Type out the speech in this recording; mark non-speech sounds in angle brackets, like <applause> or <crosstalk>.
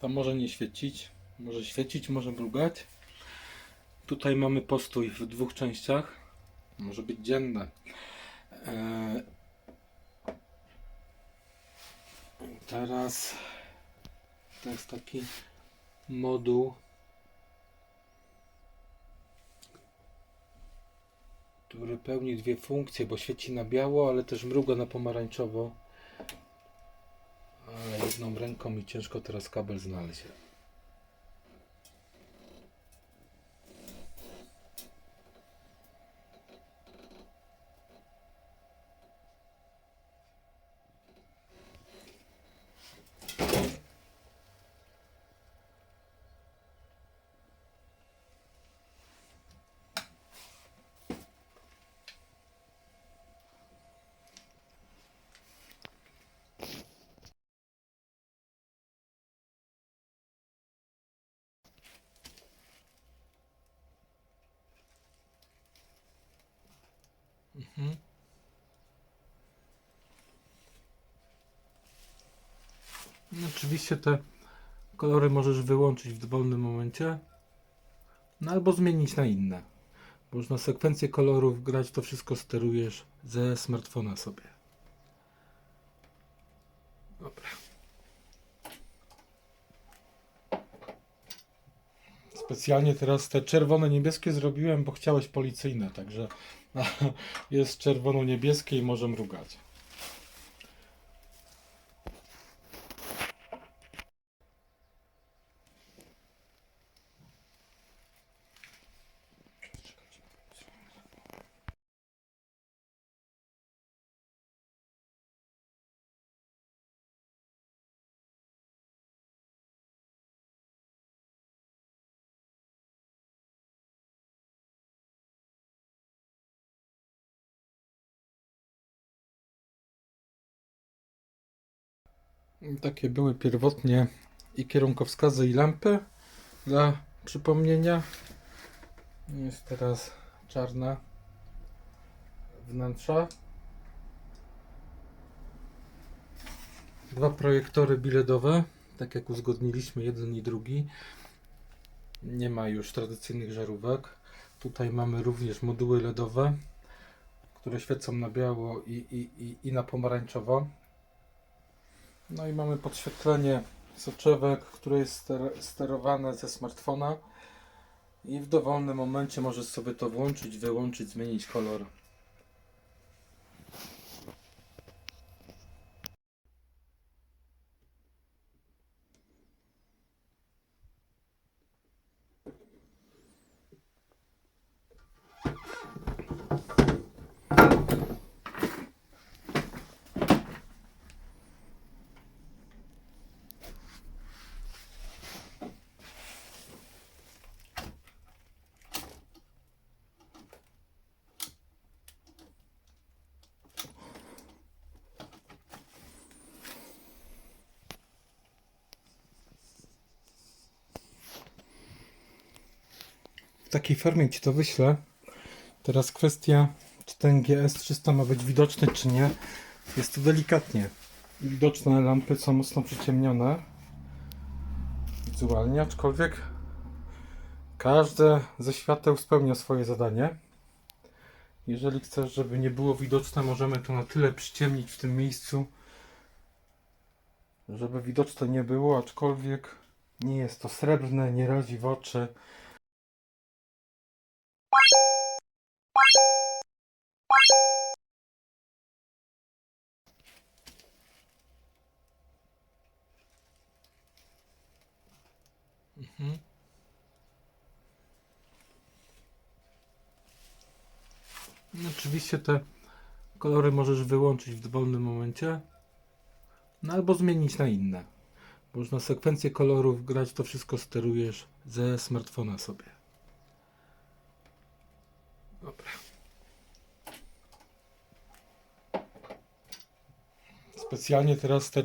To może nie świecić. Może świecić, może mrugać. Tutaj mamy postój w dwóch częściach. Może być dzienne. Eee, Teraz to jest taki moduł, który pełni dwie funkcje, bo świeci na biało, ale też mruga na pomarańczowo. Jedną ręką mi ciężko teraz kabel znaleźć. Mhm. No, Oczywiście te kolory możesz wyłączyć w dowolnym momencie, no albo zmienić na inne. Można sekwencję kolorów grać, to wszystko sterujesz ze smartfona sobie. Dobra. Specjalnie teraz te czerwone-niebieskie zrobiłem, bo chciałeś policyjne, także <laughs> jest czerwono-niebieskie i może mrugać. Takie były pierwotnie i kierunkowskazy i lampy dla przypomnienia. Jest teraz czarna wnętrza. Dwa projektory biledowe, tak jak uzgodniliśmy jeden i drugi. Nie ma już tradycyjnych żarówek. Tutaj mamy również moduły LEDowe, które świecą na biało i, i, i, i na pomarańczowo. No i mamy podświetlenie soczewek, które jest ster- sterowane ze smartfona i w dowolnym momencie możesz sobie to włączyć, wyłączyć, zmienić kolor. W takiej formie Ci to wyślę. Teraz kwestia, czy ten GS300 ma być widoczny, czy nie. Jest to delikatnie widoczne. Lampy są mocno przyciemnione wizualnie, aczkolwiek każde ze świateł spełnia swoje zadanie. Jeżeli chcesz, żeby nie było widoczne, możemy to na tyle przyciemnić w tym miejscu, żeby widoczne nie było, aczkolwiek nie jest to srebrne, nie razi w oczy. Mhm. No, Oczywiście te kolory możesz wyłączyć w dowolnym momencie, no albo zmienić na inne. Można sekwencję kolorów grać, to wszystko sterujesz ze smartfona sobie. Dobra. Specjalnie teraz te